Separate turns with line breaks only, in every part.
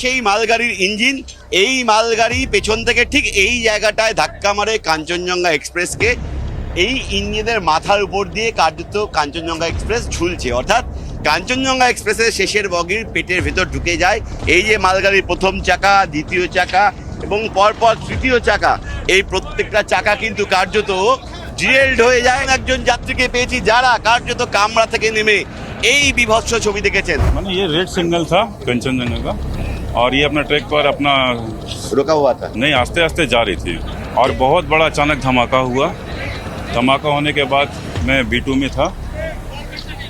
সেই মালগাড়ির ইঞ্জিন, এই মালগাড়ি পেছন থেকে ঠিক এই জায়গাটায় ধাক্কা মারে কাঞ্চনজঙ্ঘা এক্সপ্রেসকে। এই ইঞ্জিনের মাথার উপর দিয়ে কার্যত কাঞ্চনজঙ্ঘা এক্সপ্রেস ঝুলছে। অর্থাৎ কাঞ্চনজঙ্ঘা এক্সপ্রেসের শেষের বগির পেটের ভেতর ঢুকে যায়। এই যে মালগাড়ির প্রথম চাকা, দ্বিতীয় চাকা এবং পরপর তৃতীয় চাকা, এই প্রত্যেকটা চাকা কিন্তু কার্যত জিরেল্ড হয়ে যায়। একজন যাত্রীকে পেয়েছি যারা কার্যত কামরা থেকে নেমে এই বিভৎস ছবি দেখেছেন।
মানে ইয়ে রেড সিগন্যাল থা কাঞ্চনজঙ্ঘা और ये अपना ट्रैक पर अपना
রোকা हुआ था
नहीं आस्ते आस्ते जा रही थी और बहुत बड़ा अचानक धमाका हुआ धमाका होने के बाद मैं बी टू में था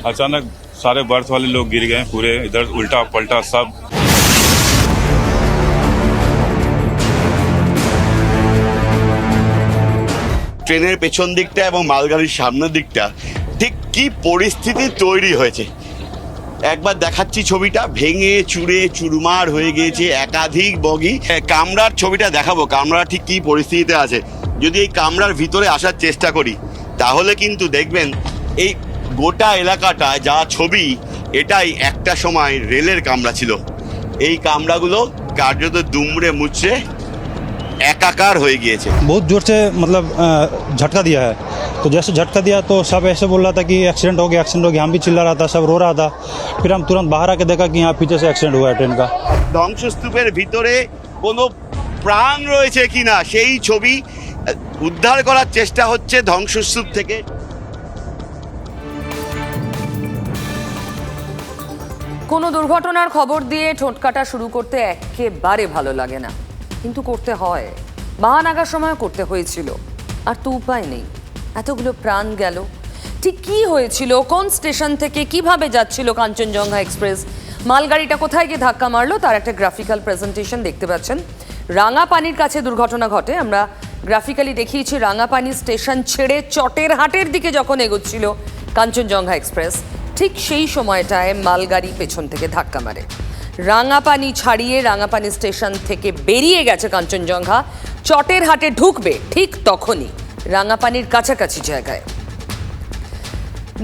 अचानक सारे बर्थ वाले लोग गिर गए पूरे इधर उल्टा पलटा सब
ট্রেনের পেছন দিকটা এবং মালগাড়ির সামনের দিকটা ঠিক কি পরিস্থিতি তৈরি হয়েছে একবার দেখাচ্ছি ছবিটা। ভেঙে চুড়ে চুরমার হয়ে গিয়েছে একাধিক বগি। কামরার ছবিটা দেখাবো। কামরা ঠিক কী পরিস্থিতিতে আছে। যদি এই কামরার ভিতরে আসার চেষ্টা করি, তাহলে কিন্তু দেখবেন এই গোটা এলাকাটা, যা ছবি, এটাই একটা সময় রেলের কামরা ছিল। এই কামরাগুলো কার্যত দুমড়ে মুচড়ে একাকার হয়ে গিয়েছে।
বহুত জোর সে মতলব ঝটকা দিয়া হয়। तो जैसे झटका दिया तो सब ऐसे बोल रहा था कि एक्सीडेंट हो गया एक्सीडेंट हो गया हम भी चिल्ला रहा था सब रो रहा था फिर हम तुरंत बाहर आके देखा कि यहाँ पीछे से एक्सीडेंट हुआ है ट्रेन का
ধ্বংসস্তূপের ভিতরে কোনো প্রাণ রয়েছে কিনা সেই ছবি আহ, উদ্ধার করার চেষ্টা হচ্ছে ধ্বংসস্তূপ থেকে
কোনো দুর্ঘটনার খবর দিয়ে ঠোঁট কাটা শুরু করতে একেবারে ভালো লাগে না কিন্তু করতে হয় বাহানাগার সময় করতে হয়েছিল আর তো উপায় নেই এতগুলো প্রাণ গেল। ঠিক কি হয়েছিল? কোন স্টেশন থেকে কীভাবে যাচ্ছিল কাঞ্চনজঙ্ঘা এক্সপ্রেস? মালগাড়িটা কোথায় গিয়ে ধাক্কা মারলো? তার একটা গ্রাফিক্যাল প্রেজেন্টেশন দেখতে পাচ্ছেন। রাঙাপানির কাছে দুর্ঘটনা ঘটে। আমরা গ্রাফিক্যালি দেখিয়েছি, রাঙাপানি স্টেশন ছেড়ে চটের হাটের দিকে যখন এগোচ্ছিল কাঞ্চনজঙ্ঘা এক্সপ্রেস, ঠিক সেই সময়টায় মালগাড়ি পেছন থেকে ধাক্কা মারে। রাঙাপানি ছাড়িয়ে রাঙাপানি স্টেশন থেকে বেরিয়ে গেছে কাঞ্চনজঙ্ঘা। চটের হাটে ঢুকবে ঠিক তখনই। রাঙাপানির কাছাকাছি জায়গায়।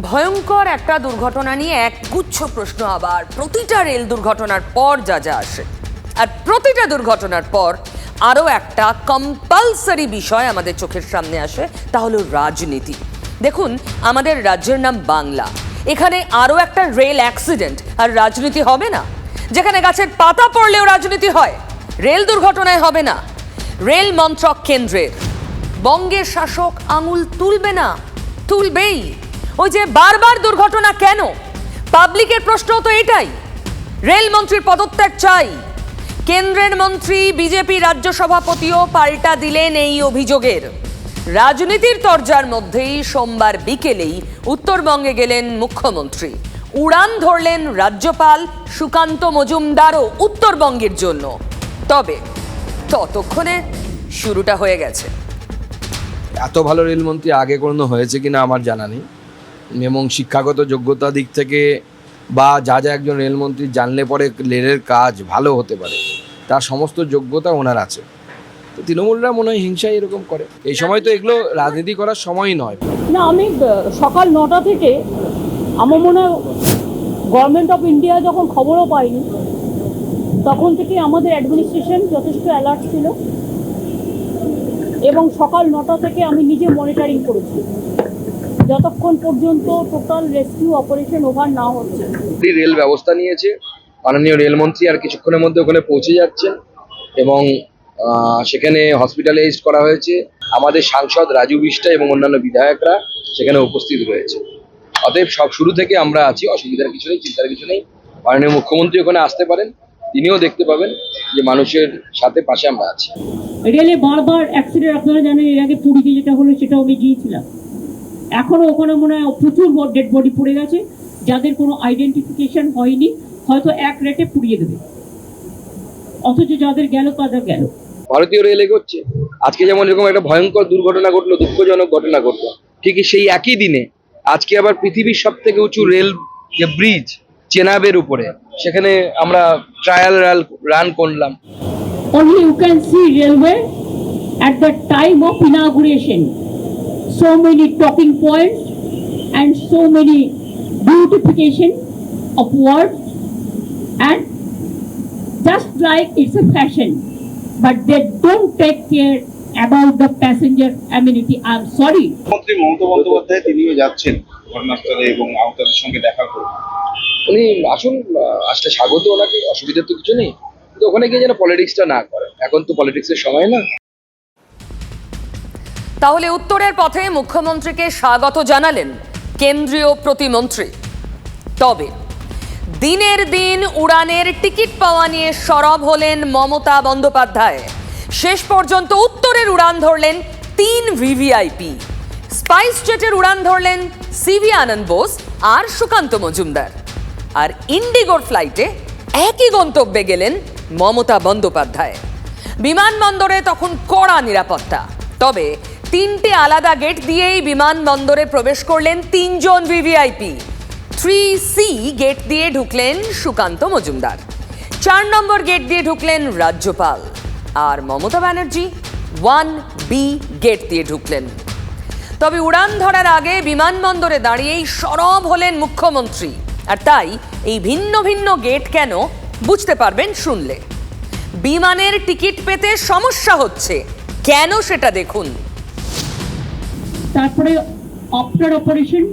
ভয়ঙ্কর একটা দুর্ঘটনা নিয়ে একগুচ্ছ প্রশ্ন আবার। প্রতিটা রেল দুর্ঘটনার পর যা যা আসে। আর প্রতিটা দুর্ঘটনার পর আরও একটা কম্পালসারি বিষয় আমাদের চোখের সামনে আসে, তা হলো রাজনীতি। দেখুন, আমাদের রাজ্যের নাম বাংলা। এখানে আরও একটা রেল অ্যাক্সিডেন্ট আর রাজনীতি হবে না। যেখানে গাছের পাতা পড়লেও রাজনীতি হয়, রেল দুর্ঘটনায় হবে না। রেল মন্ত্রক কেন্দ্রের বঙ্গের শাসক আঙুল তুলবে না? তুলবেই। ওই যে বারবার দুর্ঘটনা কেন? পাবলিকের প্রশ্ন তো এটাই। রেলমন্ত্রীর পদত্যাগ চাই। কেন্দ্রের মন্ত্রী, বিজেপি রাজ্য সভাপতিও পাল্টা দিলেন এই অভিযোগের। রাজনীতির তরজার মধ্যেই সোমবার বিকেলেই উত্তরবঙ্গে গেলেন মুখ্যমন্ত্রী। উড়ান ধরলেন রাজ্যপাল সুকান্ত মজুমদারও উত্তরবঙ্গের জন্য। তবে ততক্ষণে শুরুটা হয়ে গেছে।
এত ভালো রেলমন্ত্রী আগে কোনো হয়েছে কিনা আমার জানা নেই। এবং শিক্ষাগত যোগ্যতা দিক থেকে বা যা যা একজন রেলমন্ত্রী জানলে পরে রেলের কাজ ভালো হতে পারে, তার সমস্ত যোগ্যতা ওনার আছে। তো তৃণমূলরা মনে হয় হিংসায় এরকম করে। এই সময় তো এগুলো রাজনীতি করার সময় নয়।
না, আমি সকাল নটা থেকে আমার মনে হয় গভর্নমেন্ট অফ ইন্ডিয়া যখন খবরও পাইনি, তখন থেকে আমাদের অ্যাডমিনিস্ট্রেশন যথেষ্ট অ্যালার্ট ছিল। এবং সকাল নটা থেকে আমি নিজে মনিটরিং করেছি। যতক্ষণ পর্যন্ত টোটাল রেস্কিউ অপারেশন ওভার না হচ্ছে।
রেল ব্যবস্থা নিয়েছে। মাননীয় রেলমন্ত্রী আর কিছুক্ষণের মধ্যে ওখানে পৌঁছে যাচ্ছেন এবং সেখানে হসপিটালাইজড করা হয়েছে। আমাদের সাংসদ রাজু বিষ্টা এবং অন্যান্য বিধায়করা সেখানে উপস্থিত রয়েছে। অতএব সব শুরু থেকে আমরা আছি অসুবিধার কিছু নেই চিন্তার কিছু নেই। মাননীয় মুখ্যমন্ত্রী ওখানে আসতে পারেন। তিনিও দেখতে পাবেন যে মানুষের সাথে পাশে আমরা আছি।
রেলে বারবার অ্যাক্সিডেন্ট আপনারা জানেন এর আগে পুরীতে যেটা হলো সেটাও আমি গিয়েছিলাম। এখনও ওখানে মনে হয় প্রচুর ডেড বডি পড়ে গেছে যাদের কোনো আইডেন্টিফিকেশন হয়নি হয়তো এক রেটে পুড়িয়ে দেবে। অথচ যাদের গেল তাদের গেল।
ভারতীয় রেল এগোচ্ছে আজকে যেমন এরকম একটা ভয়ঙ্কর দুর্ঘটনা ঘটলো দুঃখজনক ঘটনা ঘটলো ঠিকই সেই একই দিনে আজকে আবার পৃথিবীর সব থেকে উঁচু রেল যে ব্রিজ চেনাবের উপরে সেখানে আমরা ট্রায়াল রান করলাম
only you can see railway at the time of inauguration. So many talking points and so many beautification of words and just like it's a fashion, but they don't take care about the passenger amenity. I'm sorry.
মুখ্যমন্ত্রী মমতা বন্দ্যোপাধ্যায় তিনিও যাচ্ছেন ঘটনাস্থলে এবং আহতদের সঙ্গে দেখা করবেন
উনি আসুন আসলে স্বাগত ওনাকে, অসুবিধার তো কিছু নেই। কিন্তু ওখানে গিয়ে যেন পলিটিক্সটা না করে এখন তো পলিটিক্সের সময় না।
তাহলে উত্তরের পথে মুখ্যমন্ত্রীকে স্বাগত জানালেন কেন্দ্রীয় প্রতিমন্ত্রী। তবে দিনের দিন উড়ানের টিকিট পাওয়া নিয়ে সরব হলেন মমতা বন্দ্যোপাধ্যায়। শেষ পর্যন্ত উত্তরের উড়ান ধরলেন তিন ভিভিআইপি। স্পাইস জেটের উড়ান ধরলেন সিভি আনন্দ বোস আর সুকান্ত মজুমদার। আর ইন্ডিগোর ফ্লাইটে একই গন্তব্যে গেলেন মমতা বন্দ্যোপাধ্যায়। বিমানবন্দরে তখন কড়া নিরাপত্তা। তবে তিনটে আলাদা গেট দিয়েই বিমানবন্দরে প্রবেশ করলেন তিনজন ভিভিআইপি। থ্রি সি গেট দিয়ে ঢুকলেন সুকান্ত মজুমদার। চার নম্বর গেট দিয়ে ঢুকলেন রাজ্যপাল। আর Mamata Banerjee one B gate দিয়ে ঢুকলেন। তবে উড়ান ধরার আগে বিমানবন্দরে দাঁড়িয়েই সরব হলেন মুখ্যমন্ত্রী। আর তাই এই ভিন্ন ভিন্ন গেট কেন বুঝতে পারবেন শুনলে। বিমানের টিকিট পেতে সমস্যা হচ্ছে, কেন সেটা দেখুন।
তারপরে আফটার অপারেশন,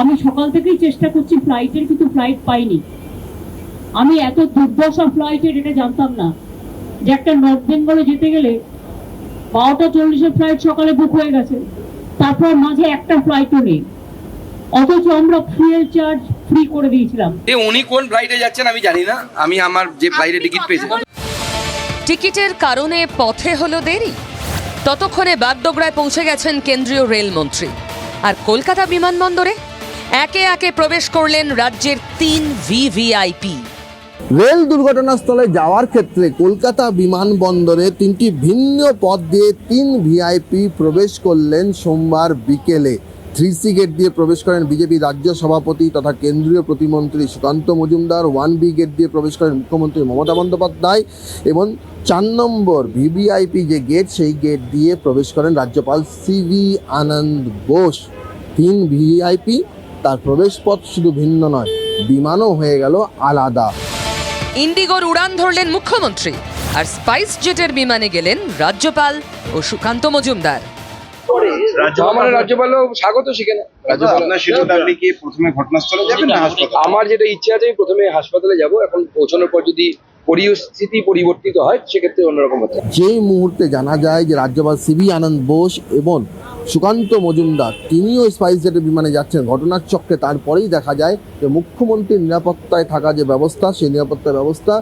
আমি সকাল থেকেই চেষ্টা করছি ফ্লাইটের, কিন্তু ফ্লাইট পাইনি। আমি এত দুর্দশা ফ্লাইটের, এটা জানতাম না। যে একটা নর্থ বেঙ্গলে যেতে গেলে বারোটা চল্লিশের ফ্লাইট সকালে বুক হয়ে গেছে, তারপর মাঝে একটা ফ্লাইটও নেই। অথচ আমরা ফুয়েল চার্জ ফ্রি করে দিয়েছিলাম।
এ উনি কোন ফ্লাইটে যাচ্ছেন আমি জানি না। আমি আমার যে ফ্লাইটে টিকিট পেয়েছি
টিকিটের কারণে পথে হলো দেরি। ততক্ষণে বাগডোগরায় পৌঁছে গেছেন কেন্দ্রীয় রেলমন্ত্রী। আর কলকাতা বিমানবন্দরে একে একে প্রবেশ করলেন রাজ্যের তিন ভিভিআইপি।
রেল দুর্ঘটনাস্থলে যাওয়ার ক্ষেত্রে কলকাতা বিমানবন্দরে তিনটি ভিন্ন পথ দিয়ে তিন ভিআইপি প্রবেশ করলেন সোমবার বিকেলে। থ্রি সি গেট দিয়ে প্রবেশ করেন বিজেপি রাজ্য সভাপতি তথা কেন্দ্রীয় প্রতিমন্ত্রী Sukanta Majumdar, one B gate দিয়ে প্রবেশ করেন মুখ্যমন্ত্রী মমতা বন্দ্যোপাধ্যায় এবং চার নম্বর ভিভিআইপি যে গেট, সেই গেট দিয়ে প্রবেশ করেন রাজ্যপাল সিভি আনন্দ বোস। তিন ভিআইপি তার প্রবেশ পথ শুধু ভিন্ন নয়, বিমানও হয়ে গেল আলাদা।
ইন্ডিগোর উড়ান ধরলেন মুখ্যমন্ত্রী, আর স্পাইস জেটের বিমানে গেলেন রাজ্যপাল ও সুকান্ত মজুমদার।
আমার রাজ্যপালও স্বাগত সেখানে রাজ্যপাল
আপনার শিডিউল আপনি কি প্রথমে ঘটনাস্থলে যাবেন না
আমার যেটা ইচ্ছে আছে আমি প্রথমে হাসপাতালে যাব এখন পৌঁছানোর পর যদি পরিস্থিতি পরিবর্তিত হয় সেক্ষেত্রে অন্যরকম হতে
যেই মুহূর্তে জানা যায় যে রাজ্যপাল সিবি আনন্দ বোস এবং সুকান্ত মজুমদার তিনিও স্পাইস জেটের বিমানে যাচ্ছেন ঘটনার চক্রে তারপরেই দেখা যায় যে মুখ্যমন্ত্রীর নিরাপত্তায় থাকা যে ব্যবস্থা সেই নিরাপত্তা ব্যবস্থা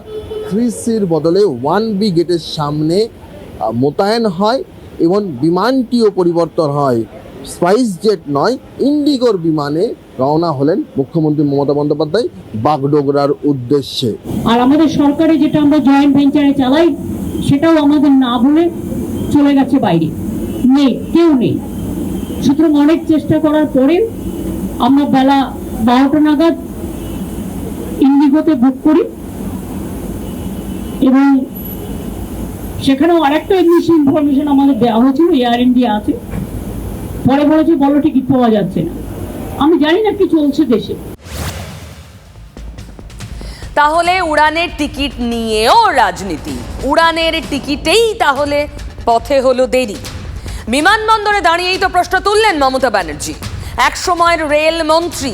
থ্রি সির বদলে ওয়ান বি গেটের সামনে মোতায়েন হয়। এবং বিমানটিও পরিবর্তন হয়। স্পাইস জেট নয়, ইন্ডিগোর বিমানে রওনা হলেন মুখ্যমন্ত্রী মমতা বন্দ্যোপাধ্যায় বাগডোগরার উদ্দেশ্যে।
আর আমাদের সরকারে যেটা আমরা জয়েন্ট ভেঞ্চারে চালাই, সেটাও আমাদের না বলে চলে গেছে বাইরে। নেই, কেউ নেই। সুতরাং অনেক চেষ্টা করার পরে আমরা বেলা বারোটা নাগাদ ইন্ডিগোতে বুক করি এবং সেখানেও আরেকটা ইংলিশ ইনফরমেশন আমাদের দেওয়া হয়েছিল এয়ার ইন্ডিয়া আছে। পরে বলেছে বলো টিকিট পাওয়া যাচ্ছে না। আমি জানি না কি চলছে দেশে।
তাহলে উড়ানের টিকিট নিয়েও রাজনীতি। উড়ানের টিকিটেই তাহলে পথে হলো দেরি। বিমানবন্দরে দাঁড়িয়েই তো প্রশ্ন তুললেন মমতা ব্যানার্জি। এক সময়ের রেল মন্ত্রী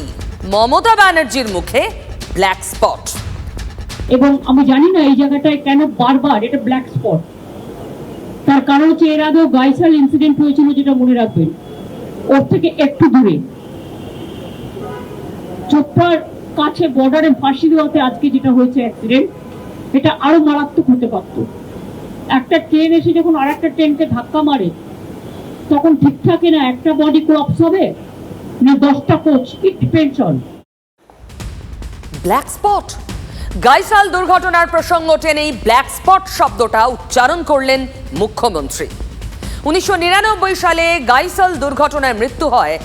মমতা ব্যানার্জির মুখে ব্ল্যাক স্পট
এবং আমি জানি না এই জায়গাটায় কেন বারবার এটা ব্ল্যাক স্পট তার কারণ হচ্ছে এর আগেও গাইসাল ইনসিডেন্ট হয়েছিল যেটা মনে রাখবেন। ওর থেকে একটু দূরে। চোপ্পার কাছে বর্ডারে ফাঁসি দেওয়াতে আজকে যেটা হয়েছে অ্যাক্সিডেন্ট এটা আরও মারাত্মক হতে পারত। একটা ট্রেন এসে যখন আর একটা ট্রেনকে ধাক্কা মারে, তখন ঠিক থাকে না একটা বডি ক্রপস হবে না দশটা coach it depends on
black spot Gaisal দুর্ঘটনার প্রসঙ্গ টেনেই ব্ল্যাক স্পট শব্দটা উচ্চারণ করলেন মুখ্যমন্ত্রী। উনিশশো নিরানব্বই সালে গাইসাল দুর্ঘটনায় মৃত্যু হয়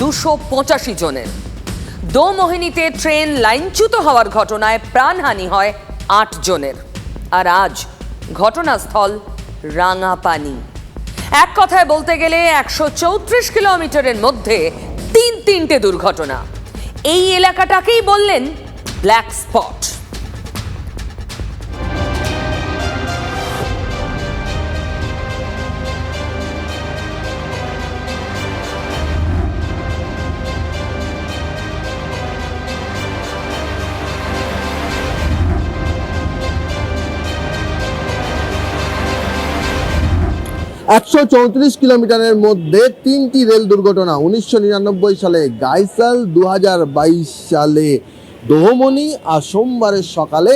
দুশো পঁচাশি জনের। দোমোহিনীতে ট্রেন লাইনচ্যুত হওয়ার ঘটনায় প্রাণহানি হয় আট জনের। আর আজ ঘটনাস্থল রাঙাপানি। এক কথায় বলতে গেলে একশো চৌত্রিশ কিলোমিটারের মধ্যে তিন তিনটে দুর্ঘটনা। এই এলাকাটাকেই বললেন ব্ল্যাক স্পট।
একশো চৌত্রিশ কিলোমিটারের মধ্যে তিনটি রেল দুর্ঘটনা উনিশশো নিরানব্বই সালে গাইসাল দু হাজার বাইশ সালে দোহমনি আর সোমবারের সকালে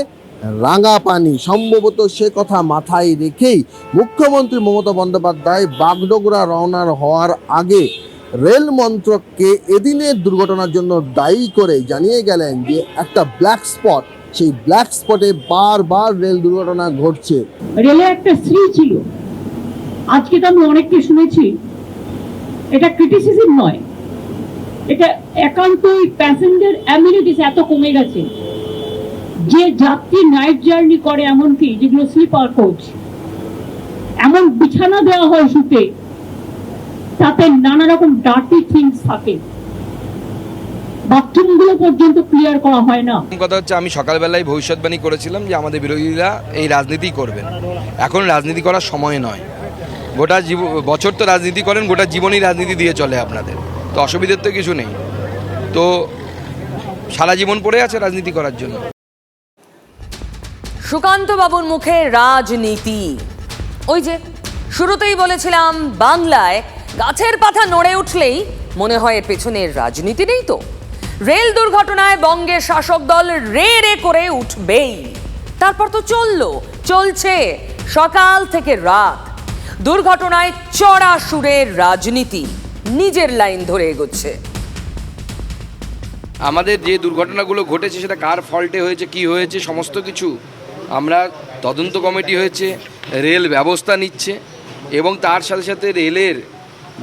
রাঙাপানি। সম্ভবত সে কথা মাথায় রেখেই মুখ্যমন্ত্রী মমতা বন্দ্যোপাধ্যায় বাগডোগরা রওনার হওয়ার আগে রেল মন্ত্রককে এদিনের দুর্ঘটনার জন্য দায়ী করে জানিয়ে গেলেন যে একটা ব্ল্যাক স্পট সেই ব্ল্যাক স্পটে বারবার রেল দুর্ঘটনা ঘটছে।
রেলে একটা স্ত্রী ছিল। আজকে তো আমি অনেককে শুনেছি, এটা ক্রিটিসিজম নয়। এটা একান্তই প্যাসেঞ্জার অ্যামিনিটিস এত কমে গেছে। যে যাত্রী নাইট জার্নি করে এমনকি, যেগুলো স্লিপার কোচ এমন বিছানা দেওয়া হয় শুতে, তাতে নানা রকম ডার্টি থিংস থাকে। বাথরুমগুলো পর্যন্ত ক্লিয়ার করা হয় না।
কথা হচ্ছে, আমি সকালবেলায় ভবিষ্যৎবাণী করেছিলাম যে আমাদের বিরোধীরা এই রাজনীতি করবেন। এখন রাজনীতি করার সময় নয়। গোটা বছর তো রাজনীতি করেন, গোটা জীবনই রাজনীতি দিয়ে চলে আপনাদের। তো অসুবিধার তো কিছু নেই। তো সারা জীবন পড়ে আছে রাজনীতি করার জন্য।
সুকান্ত বাবুর মুখে রাজনীতি। ওই যে, শুরুতেই বলেছিলাম, বাংলায় গাছের পাতা নড়ে উঠলেই মনে হয় এর রাজনীতি নেই তো। রেল দুর্ঘটনায় বঙ্গের শাসক দল রে রে করে উঠবেই। তারপর তো চলল, চলছে সকাল থেকে রাত। দুর্ঘটনায় চড়া সুরের রাজনীতি নিজের লাইন ধরে এগোচ্ছে।
আমাদের যে দুর্ঘটনাগুলো ঘটেছে সেটা কার ফল্টে হয়েছে কি হয়েছে সমস্ত কিছু আমরা তদন্ত কমিটি হয়েছে রেল ব্যবস্থা নিচ্ছে এবং তার সাথে সাথে রেলের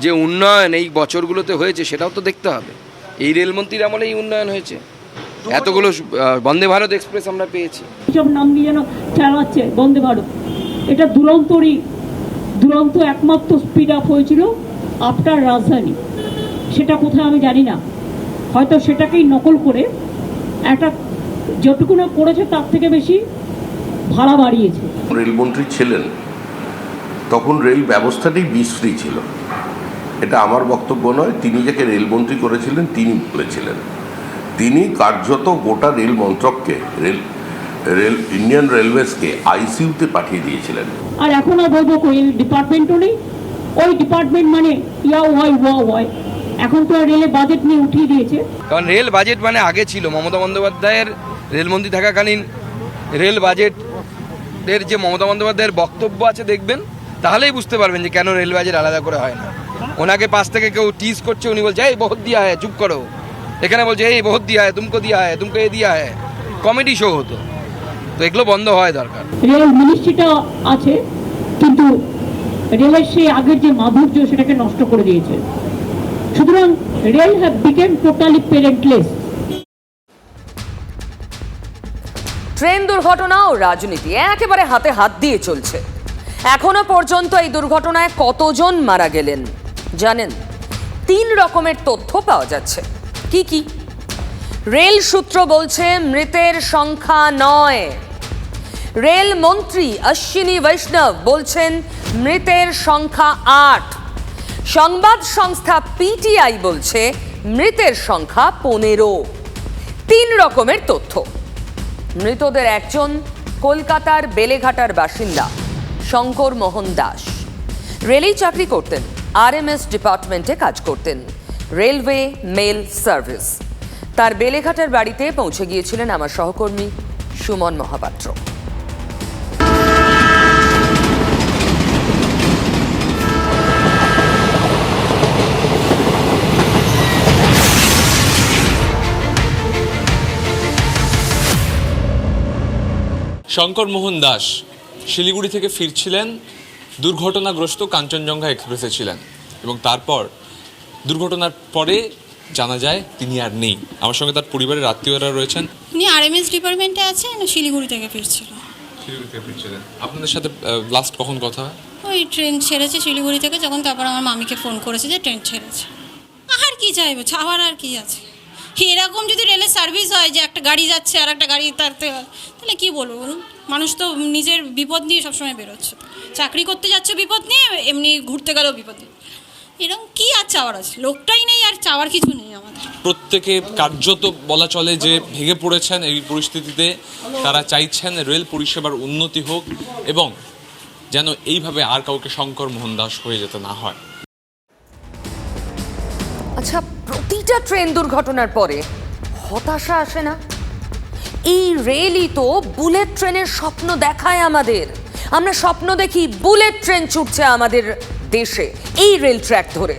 যে উন্নয়ন এই বছরগুলোতে হয়েছে সেটাও তো দেখতে হবে। এই রেলমন্ত্রীর আমলে এই উন্নয়ন হয়েছে। এতগুলো বন্দে ভারত এক্সপ্রেস আমরা পেয়েছি।
সব নাম দিয়ে যেন চালাচ্ছে বন্দে ভারত। এটা দুরন্তরই দুরন্ত একমাত্র স্পিড আপ হয়েছিল আফটার রাজধানী। সেটা কোথায় আমি জানি না। হয়তো সেটাকেই নকল করে একটা যেটুকু না করেছে তার থেকে বেশি ভাড়া বাড়িয়েছে।
রেলমন্ত্রী ছিলেন, তখন রেল ব্যবস্থাটি বিশ্রী ছিল। এটা আমার বক্তব্য নয়, তিনি যাকে রেলমন্ত্রী করেছিলেন, তিনি বলেছিলেন। তিনি কার্যত গোটা রেল মন্ত্রককে, রেল রেল ইন্ডিয়ান রেলওয়েজকে আইসিইউতে পাঠিয়ে দিয়েছিলেন।
আর এখন আর বলব ওই ডিপার্টমেন্টও নেই। ওই ডিপার্টমেন্ট মানে ইয়া হয় ওয়া হয়। এখন তো রেলের বাজেট নিয়ে উঠিয়ে দিয়েছে।
কারণ রেল বাজেট মানে আগে ছিল। মমতা বন্দ্যোপাধ্যায়ের রেলমন্ত্রী থাকাকালীন রেল বাজেট এর যে মমতা বন্দ্যোপাধ্যায়ের বক্তব্য আছে দেখবেন? তাহলেই বুঝতে পারবেন যে কেন রেল বাজেট আলাদা করে হয় না। ওনাকে পাশ থেকে কেউ টিজ করছে উনি বলছে এই বহুত দিয়া হয় চুপ করো। এখানে বলছে এই বহুত দিয়া হয় তুমকো দিয়া হয় তুমকো এ দিয়া হয় কমেডি শো হতো। তো এগুলো বন্ধ হয় দরকার।
রেল মিনিস্ট্রিটা আছে কিন্তু রেলের সেই আগের যে মাধুর্য সেটাকে নষ্ট করে দিয়েছে। সুতরাং rail have become totally parentless.
Train দুর্ঘটনা ও রাজনীতি একেবারে হাতে হাত দিয়ে চলছে। এখনও পর্যন্ত এই দুর্ঘটনায় কতজন মারা গেলেন? জানেন? তিন রকমের তথ্য পাওয়া যাচ্ছে। কি কি? রেল সূত্র বলছে, মৃতের সংখ্যা নয়। রেল মন্ত্রী অশ্বিনী বৈষ্ণব বলছেন, মৃতের সংখ্যা আট। সংবাদ সংস্থা পিটিআই বলছে, মৃতের সংখ্যা পনেরো। তিন রকমের তথ্য। মৃতদের একজন কলকাতার বেলেঘাটার বাসিন্দা, শঙ্কর মোহন দাস। রেলেই চাকরি করতেন, আরএমএস ডিপার্টমেন্টে কাজ করতেন। Railway, mail service. তার বেলেঘাটার বাড়িতে পৌঁছে গিয়েছিলেন আমার সহকর্মী সুমন মহাপাত্র।
শঙ্কর মোহন দাস শিলিগুড়ি থেকে ফিরছিলেন দুর্ঘটনাগ্রস্ত কাঞ্চনজঙ্ঘা এক্সপ্রেসে ছিলেন এবং তারপর দুর্ঘটনার পরে জানা যায় তিনি আর নেই। আমার সঙ্গে তার পরিবারের আত্মীয়রা রয়েছেন।
উনি আরএমএস ডিপার্টমেন্টে আছেন শিলিগুড়ি থেকে ফিরছিল।
শিলিগুড়ি থেকে ফিরছিলেন। আপনাদের সাথে লাস্ট কখন কথা হয়?
ওই ট্রেন ছেড়েছে শিলিগুড়ি থেকে যখন তারপর আমার মামিকে ফোন করেছে যে ট্রেন ছেড়েছে। আর কি চাইব? ছাওয়ার আর কি আছে? এরকম যদি রেলের সার্ভিস হয় যে একটা গাড়ি যাচ্ছে আর একটা গাড়ি তারতে হয় তাহলে কি বলব বলুন? মানুষ তো নিজের বিপদ নিয়ে সবসময় বেরোচ্ছে। চাকরি করতে যাচ্ছে বিপদ নিয়ে এমনি ঘুরতে গেলেও বিপদ নিয়ে। এরকম কি আর চাওয়ার আছে? লোকটাই নেই আর চাওয়ার কিছু নেই আমাদের।
প্রত্যেকে কার্যত বলা চলে যে ভেঙে পড়েছেন এই পরিস্থিতিতে। তারা চাইছেন রেল পরিষেবার উন্নতি হোক এবং যেন এইভাবে আর কাউকে শঙ্কর মোহন দাস হয়ে যেতে না হয়।
আচ্ছা প্রতিটা ট্রেন দুর্ঘটনার পরে হতাশা আসে না? এই রেলই তো বুলেট ট্রেনের স্বপ্ন দেখায় আমাদের। আমরা স্বপ্ন দেখি বুলেট ট্রেন ছুটছে আমাদের দেশে এই রেল ট্র্যাক ধরে।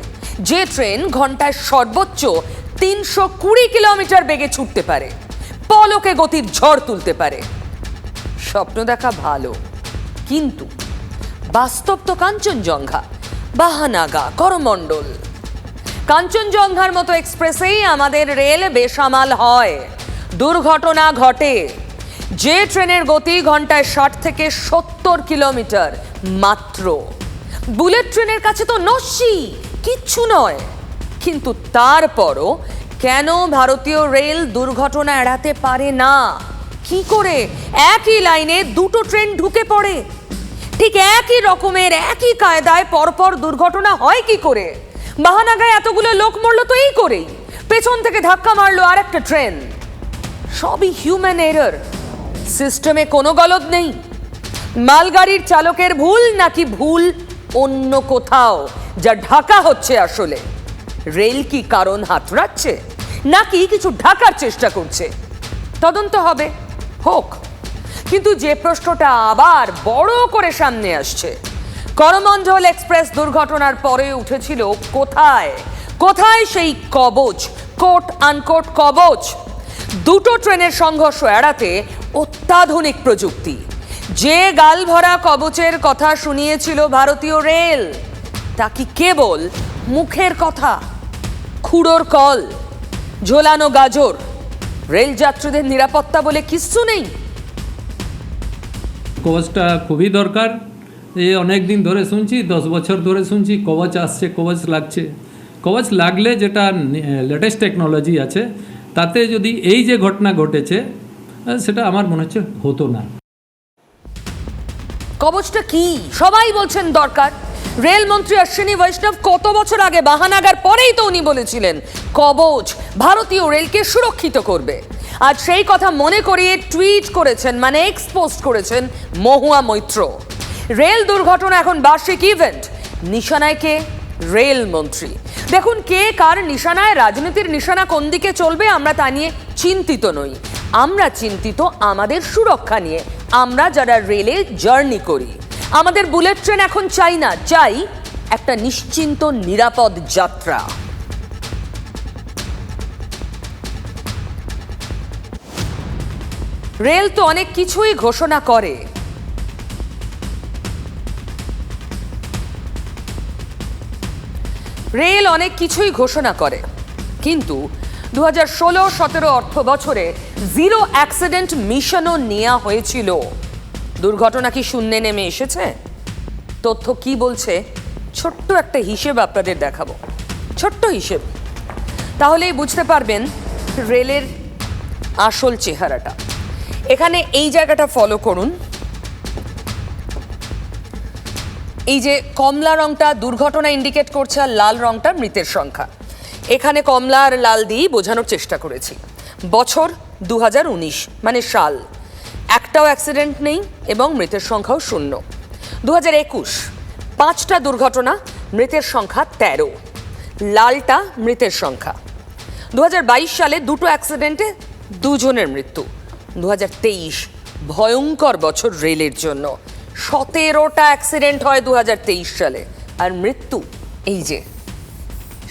যে ট্রেন ঘন্টায় সর্বোচ্চ তিনশো কুড়ি কিলোমিটার বেগে ছুটতে পারে, পলকে গতির ঝড় তুলতে পারে। স্বপ্ন দেখা ভালো, কিন্তু বাস্তব তো কাঞ্চনজঙ্ঘা, বাহানাগা, করমণ্ডল। কাঞ্চনজঙ্ঘার মতো এক্সপ্রেসেই আমাদের রেল বেসামাল হয়। দুর্ঘটনা ঘটে। যে ট্রেনের গতি ঘন্টায় ষাট থেকে সত্তর কিলোমিটার মাত্র। বুলেট ট্রেনের কাছে তো নস্যি কিচ্ছু নয়। কিন্তু তারপরও কেন ভারতীয় রেল দুর্ঘটনা এড়াতে পারে না? কি করে একই লাইনে দুটো ট্রেন ঢুকে পড়ে? ঠিক একই রকমের একই কায়দায় পরপর দুর্ঘটনা হয় কি করে? বাহানাগায় এতগুলো লোক মরলো তো এই করেই। পেছন থেকে ধাক্কা মারলো আর একটা ট্রেন। সবই হিউম্যান এরর সিস্টেমে কোনো গলদ নেই। মালগাড়ির চালকের ভুল নাকি ভুল অন্য কোথাও, যা ঢাকা হচ্ছে আসলে। রেল কি কারণ হাতড়াচ্ছে? নাকি কিছু ঢাকার চেষ্টা করছে? তদন্ত হবে। হোক। কিন্তু যে প্রশ্নটা আবার বড় করে সামনে আসছে। করমণ্ডল এক্সপ্রেস দুর্ঘটনার পরে উঠেছিল কোথায়? কোথায় সেই কবচ? কোট আনকোট কবচ? দুটো ট্রেনের সংঘর্ষ এড়াতে অত্যাধুনিক প্রযুক্তি। যে গালভরা কবচের কথা শুনিয়েছিল ভারতীয় রেল, তা কি কেবল মুখের কথা? খুঁড়োর কল, ঝোলানো গাজর, রেল যাত্রীদের নিরাপত্তা বলে কিচ্ছু নেই?
কবচটা খুবই দরকার। এই অনেক দিন ধরে শুনছি, দশ বছর ধরে শুনছি, কবচ আসছে, কবচ লাগছে। কবচ লাগলে যেটা লেটেস্ট টেকনোলজি আছে, তাতে যদি এই যে ঘটনা ঘটেছে সেটা আমার মনে হচ্ছে হতো না।
কবচটা কি? সবাই বলছেন দরকার। রেলমন্ত্রী অশ্বিনী বৈষ্ণব কত বছর আগে বাহানাগার পরেই তো উনি বলেছিলেন, কবচ ভারতীয় রেলকে সুরক্ষিত করবে। আর সেই কথা মনে করিয়ে টুইট করেছেন মানে এক্সপোস্ট করেছেন মহুয়া মৈত্র। রেল দুর্ঘটনা এখন বার্ষিক ইভেন্ট। নিশানায় কে? রেলমন্ত্রী। দেখুন, কে কার নিশানায়, রাজনীতির নিশানা কোন দিকে চলবে আমরা তা নিয়ে চিন্তিত নই। আমরা চিন্তিত আমাদের সুরক্ষা নিয়ে। আমরা যারা রেলে জার্নি করি, আমাদের বুলেট ট্রেন এখন চাই না, চাই একটা নিশ্চিন্ত, নিরাপদ যাত্রা। রেল তো অনেক কিছুই ঘোষণা করে। রেল অনেক কিছুই ঘোষণা করে, কিন্তু দু হাজার ষোলো, সতেরো অর্থ বছরে জিরো অ্যাক্সিডেন্ট মিশনও নেওয়া হয়েছিল। দুর্ঘটনা কি শূন্যে নেমে এসেছে? তথ্য কি বলছে? ছোট্ট একটা হিসেব আপনাদের দেখাবো। ছোট্ট হিসেব। তাহলেই বুঝতে পারবেন রেলের আসল চেহারাটা। এখানে এই জায়গাটা ফলো করুন। এই যে কমলা রংটা দুর্ঘটনা ইন্ডিকেট করছে আর লাল রংটা মৃতের সংখ্যা। এখানে কমলা আর লাল দিয়েই বোঝানোর চেষ্টা করেছি। বছর দু হাজার উনিশ মানে সাল। একটাও অ্যাক্সিডেন্ট নেই এবং মৃতের সংখ্যাও শূন্য। দু হাজার একুশ, পাঁচটা দুর্ঘটনা, মৃতের সংখ্যা তেরো। লালটা মৃতের সংখ্যা। দু হাজার বাইশ সালে দুটো অ্যাক্সিডেন্টে দুজনের মৃত্যু। দু হাজার তেইশ, ভয়ঙ্কর বছর রেলের জন্য। সতেরোটা অ্যাক্সিডেন্ট হয় দু হাজার তেইশ সালে। আর মৃত্যু এই যে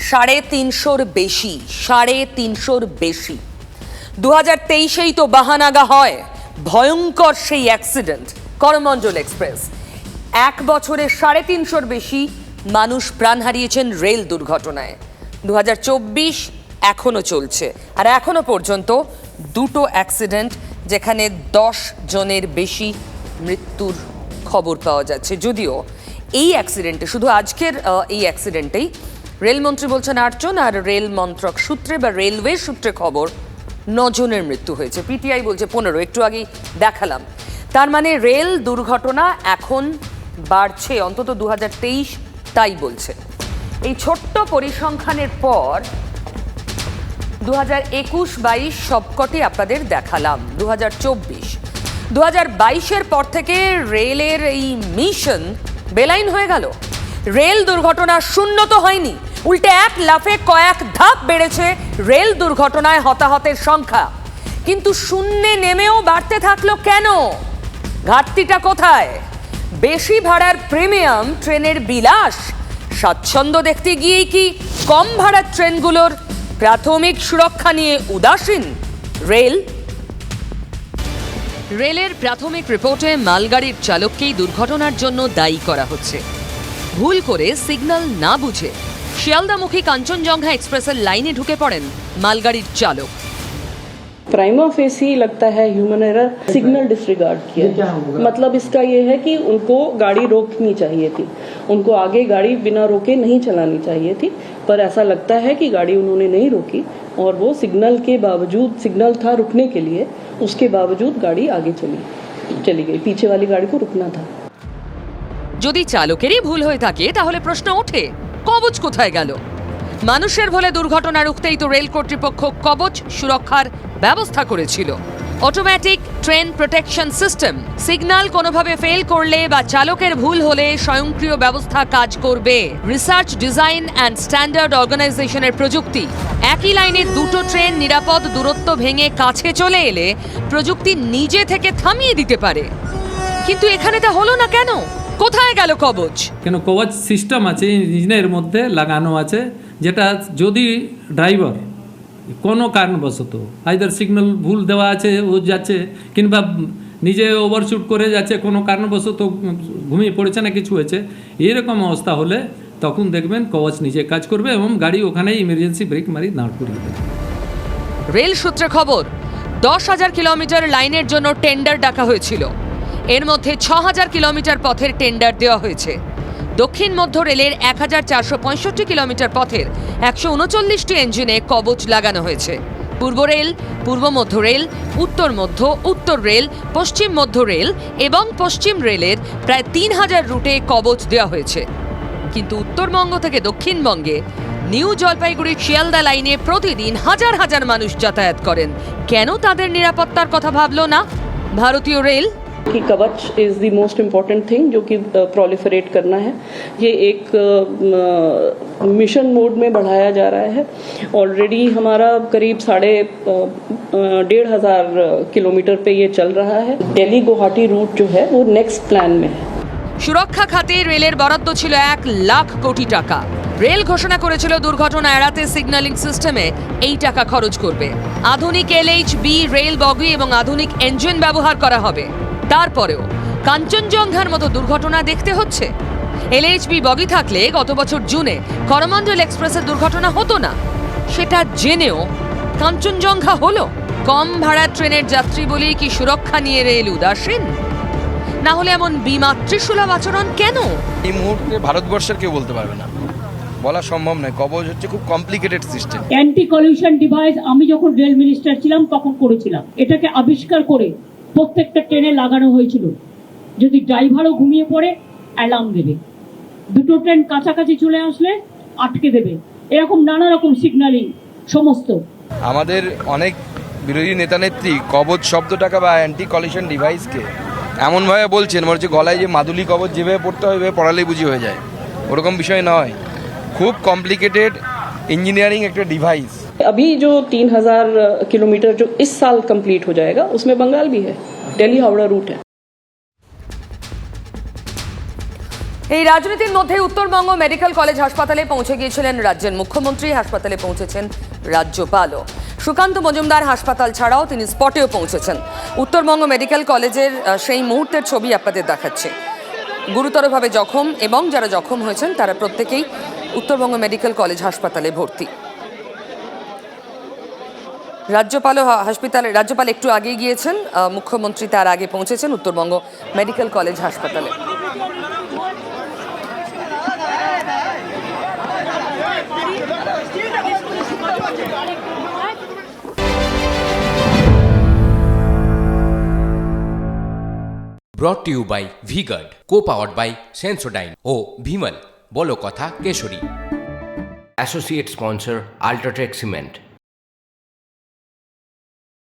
সাড়ে তিনশোর বেশি, সাড়ে তিনশোর বেশি। দু হাজার তেইশেই তো বাহানাগা হয়, ভয়ঙ্কর সেই অ্যাক্সিডেন্ট করমণ্ডল এক্সপ্রেস এক বছরে সাড়ে তিনশোর বেশি মানুষ প্রাণ হারিয়েছেন রেল দুর্ঘটনায়। দু হাজার চব্বিশ এখনও চলছে, আর এখনও পর্যন্ত দুটো অ্যাক্সিডেন্ট যেখানে দশ জনের বেশি মৃত্যুর খবর পাওয়া যাচ্ছে। যদিও এই অ্যাক্সিডেন্টে শুধু আজকের এই অ্যাক্সিডেন্টেই রেলমন্ত্রী বলছেন আটজন আর রেল মন্ত্রক সূত্রে বা রেলওয়ে সূত্রে খবর নজনের মৃত্যু হয়েছে। পিটিআই বলছে পনেরো, একটু আগেই দেখালাম। তার মানে রেল দুর্ঘটনা এখন বাড়ছে, অন্তত দু হাজার তেইশ তাই বলছে। এই ছোট্ট পরিসংখ্যানের পর দু হাজার একুশ বাইশ সবকটি আপনাদের দেখালাম দু হাজার চব্বিশ। দু হাজার বাইশের পর থেকে রেলের এই মিশন বেলাইন হয়ে গেল। রেল দুর্ঘটনা শূন্য তো হয়নি উল্টে এক লাফে কয়েক ধাপ বেড়েছে রেল দুর্ঘটনায় হতাহতের সংখ্যা। কিন্তু শূন্যে নেমেও বাড়তে থাকল কেন? ঘাটতিটা কোথায়? বেশি ভাড়ার প্রিমিয়াম ট্রেনের বিলাস? স্বাচ্ছন্দ্য দেখতে গিয়েই কি কম ভাড়ার ট্রেনগুলোর প্রাথমিক সুরক্ষা নিয়ে উদাসীন রেল? রেলের প্রাথমিক রিপোর্টে মালগাড়ির চালককেই দুর্ঘটনার জন্য দায়ী করা হচ্ছে। ভুল করে সিগন্যাল না বুঝে শিয়ালদামুখী কাঞ্চনজঙ্ঘা এক্সপ্রেসের লাইনে ঢুকে পড়েন মালগাড়ির চালক
प्राइमा फेस ही लगता है ह्यूमन एरर सिग्नल डिसरिगार्ड किया मतलब इसका ये है कि उनको गाड़ी रोकनी चाहिए थी उनको आगे गाड़ी बिना रोके नहीं चलानी चाहिए थी पर ऐसा लगता है कि गाड़ी उन्होंने नहीं रोकी और वो सिग्नल के बावजूद सिग्नल था रुकने के लिए उसके बावजूद गाड़ी आगे चली चली गई पीछे वाली गाड़ी को रुकना था
যদি চালকেরই ভুল হয়ে থাকে তাহলে প্রশ্ন ওঠে কবচ কোথায় গেল? মানুষের ভুলে দুর্ঘটনা রুখতেই তো রেল কর্তৃপক্ষ কবচ সুরক্ষার ব্যবস্থা করেছিল। Automatic train protection system signal কোনোভাবে ফেল করলে বা চালকের ভুল হলে স্বয়ংক্রিয় ব্যবস্থা কাজ করবে। রিসার্চ ডিজাইন অ্যান্ড স্ট্যান্ডার্ড অর্গানাইজেশনের প্রযুক্তি, একই লাইনে দুটো ট্রেন নিরাপদ দূরত্ব ভেঙে কাছে চলে এলে প্রযুক্তি নিজে থেকে থামিয়ে দিতে পারে। কিন্তু এখানে তা হলো না কেন? কোথায় গেল কবচ?
কেন কভাচ সিস্টেম আছে ইঞ্জিনের মধ্যে লাগানো আছে যেটা যদি ড্রাইভার কোনো কারণবশত আইদার সিগন্যাল ভুল দেওয়া আছে ও যাচ্ছে কিংবা নিজে ওভারশুট করে যাচ্ছে কোনো কারণবশত ঘুমিয়ে পড়েছে না কিছু হয়েছে এরকম অবস্থা হলে তখন দেখবেন কওয়াচ নিজে কাজ করবে এবং গাড়ি ওখানেই ইমার্জেন্সি ব্রেক মারি দাঁড় করিয়ে দেবে।
রেল সূত্রে খবর দশ হাজার কিলোমিটার লাইনের জন্য টেন্ডার ডাকা হয়েছিল। এর মধ্যে ছ হাজার কিলোমিটার পথের টেন্ডার দেওয়া হয়েছে। দক্ষিণ মধ্য রেলের এক হাজার চারশো পঁয়ষট্টি কিলোমিটার পথের একশো উনচল্লিশটি ইঞ্জিনে কবচ লাগানো হয়েছে। পূর্ব রেল, পূর্ব মধ্য রেল, উত্তর মধ্য, উত্তর রেল, পশ্চিম মধ্য রেল এবং পশ্চিম রেলের প্রায় তিন হাজার রুটে কবচ দেওয়া হয়েছে। কিন্তু উত্তরবঙ্গ থেকে দক্ষিণবঙ্গে নিউ জলপাইগুড়ির শিয়ালদা লাইনে প্রতিদিন হাজার হাজার মানুষ যাতায়াত করেন। কেন তাদের নিরাপত্তার কথা ভাবলো না? ভারতীয় রেল
कि कवच is the most important thing जो कि प्रोलिफरेट करना है ये एक मिशन मोड में बढ़ाया जा रहा है ऑलरेडी हमारा करीब साढ़े अ, अ, डेढ़ हज़ार किलोमीटर पे ये चल रहा है दिल्ली गुवाहाटी रूट जो है वो नेक्स्ट प्लान में है
সুরক্ষা খাতে রেলের বরাদ্দ ছিল এক লাখ কোটি টাকা রেল ঘোষণা করেছিল দুর্ঘটনা এড়াতে সিগন্যালিং সিস্টেমে এই টাকা খরচ করবে আধুনিক এলএইচ বি রেল বগি এবং আধুনিক ইঞ্জিন ব্যবহার করা হবে তারপরেও কাঞ্চনজঙ্ঘার মতো দুর্ঘটনা দেখতে হচ্ছে। এলএইচবি বগি থাকলে গত বছর জুনে করমণ্ডল এক্সপ্রেসের দুর্ঘটনা হতো না। সেটা জেনেও কাঞ্চনজঙ্ঘা হলো কম ভাড়ার ট্রেনের যাত্রী বলেই কি সুরক্ষা নিয়ে রেল উদাসীন? না হলে এমন বিমাতৃসুলভ আচরণ কেন?
এই মুহূর্তে ভারতবর্ষের কেউ বলতে পারবে না। বলা সম্ভব নয় কবচ হচ্ছে খুব complicated system
anti collision device আমি যখন রেল মিনিস্টার ছিলাম তখন করেছিলাম। এটাকে আবিষ্কার করে প্রত্যেকটা ট্রেনে লাগানো হয়েছিল। যদি ড্রাইভারও ঘুমিয়ে পড়ে অ্যালার্ম দেবে। দুটো ট্রেন কাছাকাছি চলে আসলে আটকে দেবে। এরকম নানা রকম সিগন্যালিং সমস্ত।
আমাদের অনেক বিরোধী নেতানেত্রী কবচ শব্দটাকে বা অ্যান্টি কলিশন ডিভাইসকে এমনভাবে বলছেন, মনে হচ্ছে গলায় যে মাদুলি কবচ যেভাবে পড়তে হবে পড়ালেই বুঝি হয়ে যায়। ওরকম বিষয় নয়। খুব কমপ্লিকেটেড ইঞ্জিনিয়ারিং একটা ডিভাইস
अभी जो 3000 किलोमीटर जो इस साल कंप्लीट हो जाएगा उसमें बंगाल भी है दिल्ली हावड़ा रूट है
এই রাজনীতির মধ্যে উত্তরবঙ্গ মেডিকেল কলেজ হাসপাতালে পৌঁছে গিয়েছিলেন রাজ্যের মুখ্যমন্ত্রী হাসপাতালে পৌঁছেছেন রাজ্যপালও সুকান্ত মজুমদার হাসপাতাল ছাড়াও তিনি স্পটেও পৌঁছেছেন উত্তরবঙ্গ মেডিকেল কলেজের আহ, সেই মুহূর্তের ছবি আপনাদের দেখাচ্ছে গুরুতরভাবে জখম এবং যারা জখম হয়েছেন তারা প্রত্যেকেই উত্তরবঙ্গ মেডিকেল কলেজ হাসপাতালে ভর্তি রাজ্যপালও হা- হাসপাতালে রাজ্যপাল একটু আগে গিয়েছেন আহ, মুখ্যমন্ত্রী তার আগে পৌঁছেছেন উত্তরবঙ্গ মেডিকেল কলেজ হাসপাতালে।
Brought to you by VGuard co powered by Sensodyne ও ভিমল বলো কথা Kesari. Associate sponsor UltraTech cement